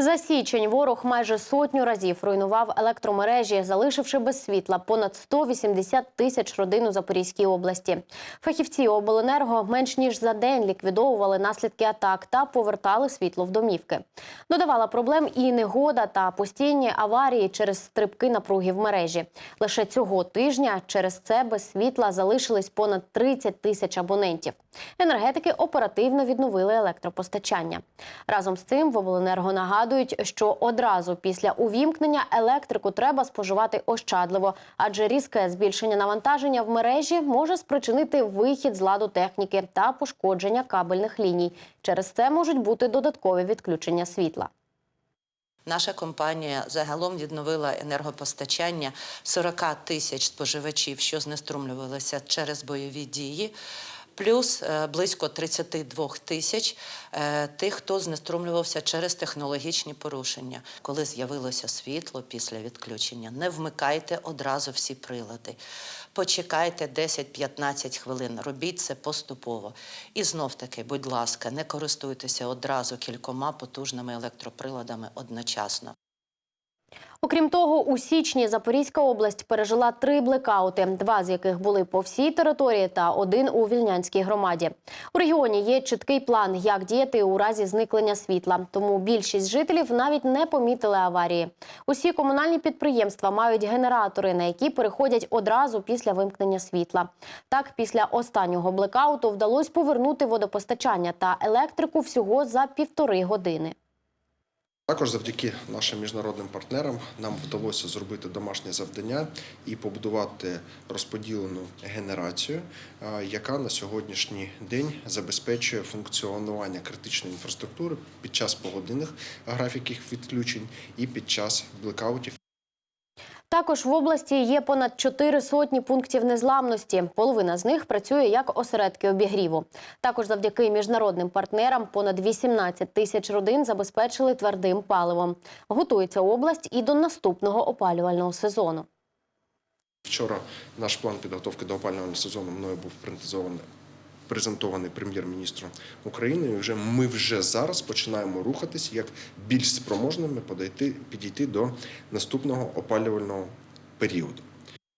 За січень ворог майже сотню разів руйнував електромережі, залишивши без світла понад 180 тисяч родин у Запорізькій області. Фахівці обленерго менш ніж за день ліквідовували наслідки атак та повертали світло в домівки. Додавала проблем і негода та постійні аварії через стрибки напруги в мережі. Лише цього тижня через це без світла залишились понад 30 тисяч абонентів. Енергетики оперативно відновили електропостачання. Разом з цим в обленерго нагадують, що одразу після увімкнення електрику треба споживати ощадливо, адже різке збільшення навантаження в мережі може спричинити вихід з ладу техніки та пошкодження кабельних ліній. Через це можуть бути додаткові відключення світла. Наша компанія загалом відновила енергопостачання 40 тисяч споживачів, що знеструмлювалися через бойові дії. Плюс е, близько 32 тисяч е, тих, хто знеструмлювався через технологічні порушення. Коли з'явилося світло після відключення, не вмикайте одразу всі прилади. Почекайте 10-15 хвилин, робіть це поступово. І знов таки, будь ласка, не користуйтеся одразу кількома потужними електроприладами одночасно. Окрім того, у січні Запорізька область пережила три блекаути, два з яких були по всій території, та один у вільнянській громаді. У регіоні є чіткий план, як діяти у разі зникнення світла. Тому більшість жителів навіть не помітили аварії. Усі комунальні підприємства мають генератори, на які переходять одразу після вимкнення світла. Так, після останнього блекауту вдалося повернути водопостачання та електрику всього за півтори години. Також завдяки нашим міжнародним партнерам нам вдалося зробити домашнє завдання і побудувати розподілену генерацію, е, яка на сьогоднішній день забезпечує функціонування критичної інфраструктури під час погодинних графіків відключень і під час блекаутів. Також в області є понад чотири сотні пунктів незламності. Половина з них працює як осередки обігріву. Також завдяки міжнародним партнерам понад 18 тисяч родин забезпечили твердим паливом. Готується область і до наступного опалювального сезону. Вчора наш план підготовки до опалювального сезону мною був презентований. Презентований прем'єр-міністром України, і вже ми вже зараз починаємо рухатись як більш спроможними подойти, підійти до наступного опалювального періоду.